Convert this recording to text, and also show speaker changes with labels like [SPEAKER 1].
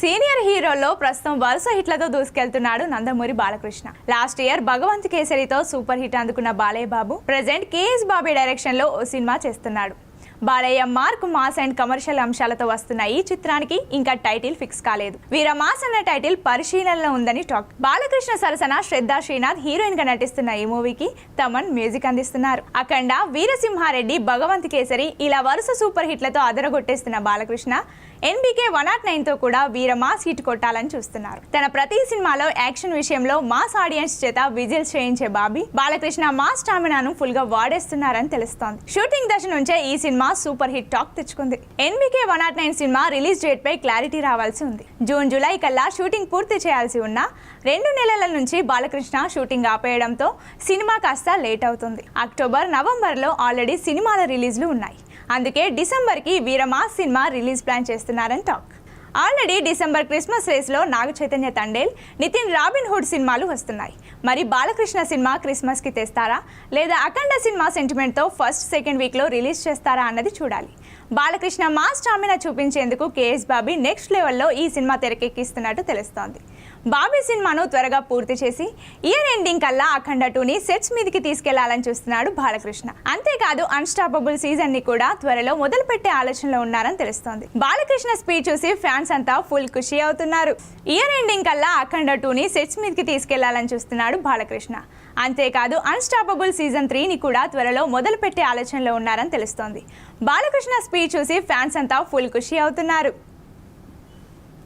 [SPEAKER 1] Senior హీరోల్లో ప్రస్తుతం వరుస హిట్లతో దూసుకెళ్తున్నాడు నందమూరి బాలకృష్ణ. లాస్ట్ ఇయర్ భగవంత్ కేసరితో సూపర్ హిట్ అందుకున్న బాలయ్య బాబు ప్రజెంట్ కేఎస్ బాబీ డైరెక్షన్లో ఓ సినిమా చేస్తున్నాడు. Balayya mark mass and commercial అంశాలతో వస్తున్న ఈ చిత్రానికి ఇంకా టైటిల్ ఫిక్స్ కాలేదు. వీర మాస్ అన్న టైటిల్ పరిశీలనలో ఉందని టాక్. బాలకృష్ణ సరసన శ్రద్ధ శ్రీనాథ్ హీరోయిన్గా నటిస్తున్న ఈ మూవీకి తమన్ మ్యూజిక్ అందిస్తున్నారు. అఖండ వీరసింహారెడ్డి భగవంత్ కేసరి ఇలా వరుస సూపర్ హిట్లతో అదరగొట్టేస్తున్న బాలకృష్ణ ఎన్బీకే వన్ నాట్ నైన్తో కూడా వీర మాస్ హిట్ కొట్టాలని చూస్తున్నారు. తన ప్రతి సినిమాలో యాక్షన్ విషయంలో మాస్ ఆడియన్స్ చేత విజిల్స్ చేయించే బాబీ బాలకృష్ణ మాస్ స్టామినాను ఫుల్గా వాడేస్తున్నారని తెలుస్తోంది. షూటింగ్ దశ నుంచే ఈ సినిమా సూపర్ హిట్ టాక్ తెచ్చుకుంది. NBK one nought nine cinema release date పై క్లారిటీ రావాల్సి ఉంది. జూన్ జూలై కల్లా షూటింగ్ పూర్తి చేయాల్సి ఉన్న రెండు నెలల నుంచి బాలకృష్ణ షూటింగ్ ఆపేయడంతో సినిమా కాస్త లేట్ అవుతుంది. అక్టోబర్ నవంబర్లో ఆల్రెడీ సినిమాల రిలీజ్లు ఉన్నాయి. అందుకే డిసెంబర్కి వీరమా సినిమా రిలీజ్ ప్లాన్ చేస్తున్నారని టాక్. ఆల్రెడీ డిసెంబర్ క్రిస్మస్ రేస్లో నాగ చైతన్య తండేల్ నితిన్ రాబిన్ హుడ్ సినిమాలు వస్తున్నాయి. మరి బాలకృష్ణ సినిమా క్రిస్మస్కి తెస్తారా? లేదా అఖండ సినిమా సెంటిమెంట్తో ఫస్ట్ సెకండ్ వీక్లో రిలీజ్ చేస్తారా అన్నది చూడాలి. బాలకృష్ణ మాస్ స్టామినా చూపించేందుకు కేఎస్ బాబీ నెక్స్ట్ లెవెల్లో ఈ సినిమా తెరకెక్కిస్తున్నట్టు తెలుస్తోంది. బాబీ సినిమాను త్వరగా పూర్తి చేసి ఇయర్ ఎండింగ్ కల్లా అఖండ టూని సెట్స్ మీదకి తీసుకెళ్ళాలని చూస్తున్నాడు బాలకృష్ణ. అంతేకాదు అన్స్టాపబుల్ సీజన్ని కూడా త్వరలో మొదలు పెట్టే ఆలోచనలో ఉన్నారని తెలుస్తోంది. బాలకృష్ణ స్పీచ్ చూసి ఫ్యాన్స్ అంతా ఫుల్ ఖుషి అవుతున్నారు. ఇయర్ ఎండింగ్ కల్లా అఖండ టూని సెట్స్ మీదకి తీసుకెళ్ళాలని చూస్తున్నాడు బాలకృష్ణ. అంతేకాదు అన్స్టాపబుల్ సీజన్ త్రీని కూడా త్వరలో మొదలు పెట్టే ఆలోచనలో ఉన్నారని తెలుస్తోంది. బాలకృష్ణ స్పీచ్ చూసి ఫ్యాన్స్ అంతా ఫుల్ ఖుషి అవుతున్నారు.